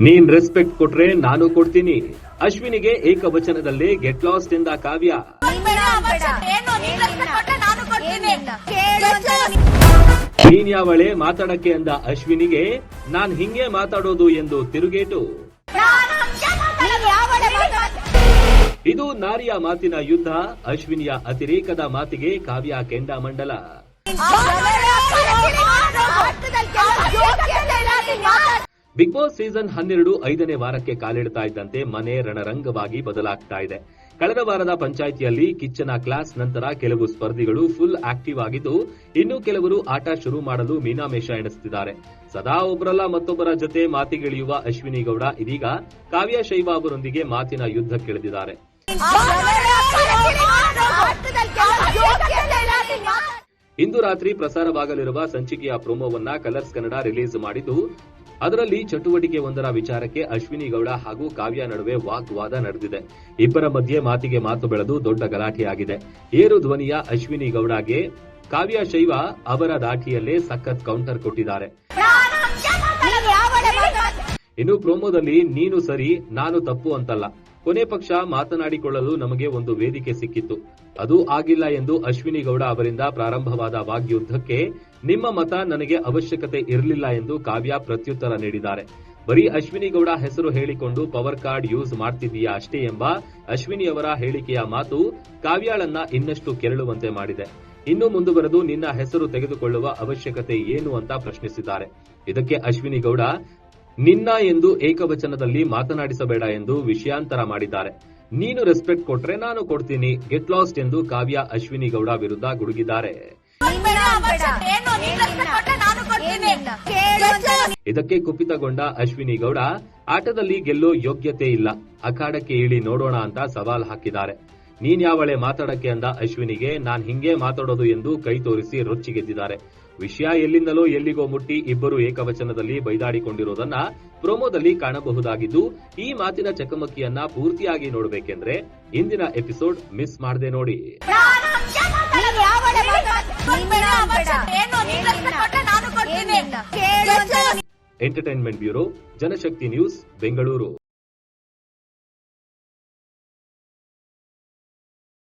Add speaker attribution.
Speaker 1: ನೀನ್ ರೆಸ್ಪೆಕ್ಟ್ ಕೊಟ್ರೆ ನಾನು ಕೊಡ್ತೀನಿ ಅಶ್ವಿನಿಗೆ ಏಕವಚನದಲ್ಲಿ ಗೆಟ್ ಲಾಸ್ಟ್ ಎಂದ ಕಾವ್ಯ
Speaker 2: ನೀನ್
Speaker 1: ಯಾವಳೆ ಮಾತಾಡಕ್ಕೆ ಅಂದ ಅಶ್ವಿನಿಗೆ ನಾನ್ ಹಿಂಗೆ ಮಾತಾಡೋದು ಎಂದು ತಿರುಗೇಟು ಇದು ನಾರಿಯ ಮಾತಿನ ಯುದ್ಧ ಅಶ್ವಿನಿಯ ಅತಿರೇಕದ ಮಾತಿಗೆ ಕಾವ್ಯ ಕೆಂಡಾಮಂಡಲ ಬಿಗ್ ಬಾಸ್ ಸೀಸನ್ ಹನ್ನೆರಡು ಐದನೇ ವಾರಕ್ಕೆ ಕಾಲಿಡ್ತಾ ಇದ್ದಂತೆ ಮನೆ ರಣರಂಗವಾಗಿ ಬದಲಾಗ್ತಾ ಇದೆ. ಕಳೆದ ವಾರದ ಪಂಚಾಯಿತಿಯಲ್ಲಿ ಕಿಚ್ಚನ ಕ್ಲಾಸ್ ನಂತರ ಕೆಲವು ಸ್ಪರ್ಧಿಗಳು ಫುಲ್ ಆಕ್ಟಿವ್ ಆಗಿದ್ದು, ಇನ್ನು ಕೆಲವರು ಆಟ ಶುರು ಮಾಡಲು ಮೀನಾಮೇಷ ಎಣಿಸುತ್ತಿದ್ದಾರೆ ಸದಾ ಒಬ್ಬರಲ್ಲ ಮತ್ತೊಬ್ಬರ ಜೊತೆ ಮಾತಿಗಿಳಿಯುವ ಅಶ್ವಿನಿ ಗೌಡ ಇದೀಗ ಕಾವ್ಯ ಶೈವ ಅವರೊಂದಿಗೆ ಮಾತಿನ ಯುದ್ಧಕ್ಕಿಳಿದಿದ್ದಾರೆ ಇಂದು ರಾತ್ರಿ ಪ್ರಸಾರವಾಗಲಿರುವ ಸಂಚಿಕೆಯ ಪ್ರೊಮೋವನ್ನ ಕಲರ್ಸ್ ಕನ್ನಡ ರಿಲೀಸ್ ಮಾಡಿದ್ದು ಅದರಲ್ಲಿ ಚಟುವಟಿಕೆ ಒಂದರ ವಿಚಾರಕ್ಕೆ ಅಶ್ವಿನಿ ಗೌಡ ಹಾಗೂ ಕಾವ್ಯ ನಡುವೆ ವಾಗ್ವಾದ ನಡೆದಿದೆ. ಇಬ್ಬರ ಮಧ್ಯೆ ಮಾತಿಗೆ ಮಾತು ಬೆಳೆದು ದೊಡ್ಡ ಗಲಾಟೆಯಾಗಿದೆ. ಏರು ಧ್ವನಿಯ ಅಶ್ವಿನಿ ಗೌಡಗೆ ಕಾವ್ಯ ಶೈವ ಅವರ ದಾಟಿಯಲ್ಲೇ ಸಖತ್ ಕೌಂಟರ್ ಕೊಟ್ಟಿದ್ದಾರೆ. ಇನ್ನು ಪ್ರೋಮೋದಲ್ಲಿ ನೀನು ಸರಿ, ನಾನು ತಪ್ಪು ಅಂತಲ್ಲ. ಕೊನೆ ಪಕ್ಷ ಮಾತನಾಡಿಕೊಳ್ಳಲು ನಮಗೆ ಒಂದು ವೇದಿಕೆ ಸಿಕ್ಕಿತ್ತು. ಅದು ಆಗಿಲ್ಲ ಎಂದು ಅಶ್ವಿನಿ ಗೌಡ ಅವರಿಂದ ಪ್ರಾರಂಭವಾದ ವಾಗ್ಯುದ್ಧಕ್ಕೆ ನಿಮ್ಮ ಮತ ನನಗೆ ಅವಶ್ಯಕತೆ ಇರಲಿಲ್ಲ ಎಂದು ಕಾವ್ಯ ಪ್ರತ್ಯುತ್ತರ ನೀಡಿದ್ದಾರೆ. ಬರೀ ಅಶ್ವಿನಿ ಗೌಡ ಹೆಸರು ಹೇಳಿಕೊಂಡು ಪವರ್ ಕಾರ್ಡ್ ಯೂಸ್ ಮಾಡ್ತಿದೀಯಾ ಅಷ್ಟೇ ಎಂಬ ಅಶ್ವಿನಿ ಅವರ ಹೇಳಿಕೆಯ ಮಾತು ಕಾವ್ಯಾಳನ್ನ ಇನ್ನಷ್ಟು ಕೆರಳುವಂತೆ ಮಾಡಿದೆ. ಇನ್ನು ಮುಂದುವರೆದು ನಿನ್ನ ಹೆಸರು ತೆಗೆದುಕೊಳ್ಳುವ ಅವಶ್ಯಕತೆ ಏನು ಅಂತ ಪ್ರಶ್ನಿಸಿದ್ದಾರೆ. ಇದಕ್ಕೆ ಅಶ್ವಿನಿ ಗೌಡ, ನಿನ್ನ ಎಂದು ಏಕವಚನದಲ್ಲಿ ಮಾತನಾಡಿಸಬೇಡ ಎಂದು ವಿಷಯಾಂತರ ಮಾಡಿದ್ದಾರೆ. ನೀನು ರೆಸ್ಪೆಕ್ಟ್ ಕೊಟ್ರೆ ನಾನು ಕೊಡ್ತೀನಿ. ಗೆಟ್ ಲಾಸ್ಟ್ ಎಂದು ಕಾವ್ಯ ಅಶ್ವಿನಿ ಗೌಡ ವಿರುದ್ಧ ಗುಡುಗಿದ್ದಾರೆ. ಇದಕ್ಕೆ ಕುಪಿತಗೊಂಡ ಅಶ್ವಿನಿ ಗೌಡ ಆಟದಲ್ಲಿ ಗೆಲ್ಲೋ ಯೋಗ್ಯತೆ ಇಲ್ಲ. ಅಖಾಡಕ್ಕೆ ಇಳಿ ನೋಡೋಣ ಅಂತ ಸವಾಲ್ ಹಾಕಿದ್ದಾರೆ. ನೀನ್ಯಾವಳೆ ಮಾತಾಡಕ್ಕೆ ಅಂದ ಅಶ್ವಿನಿಗೆ ನಾನ್ ಹಿಂಗೆ ಮಾತಾಡೋದು ಎಂದು ಕೈ ತೋರಿಸಿ ರೊಚ್ಚಿಗೆದ್ದಿದ್ದಾರೆ. ವಿಷಯ ಎಲ್ಲಿಂದಲೋ ಎಲ್ಲಿಗೋ ಮುಟ್ಟಿ ಇಬ್ಬರು ಏಕವಚನದಲ್ಲಿ ಬೈದಾಡಿಕೊಂಡಿರೋದನ್ನ ಪ್ರೊಮೋದಲ್ಲಿ ಕಾಣಬಹುದಾಗಿದ್ದು ಈ ಮಾತಿನ ಚಕಮಕಿಯನ್ನ ಪೂರ್ತಿಯಾಗಿ ನೋಡಬೇಕೆಂದ್ರೆ ಇಂದಿನ ಎಪಿಸೋಡ್ ಮಿಸ್ ಮಾಡದೆ ನೋಡಿ. Entertainment bureau Janashakti news Bengaluru.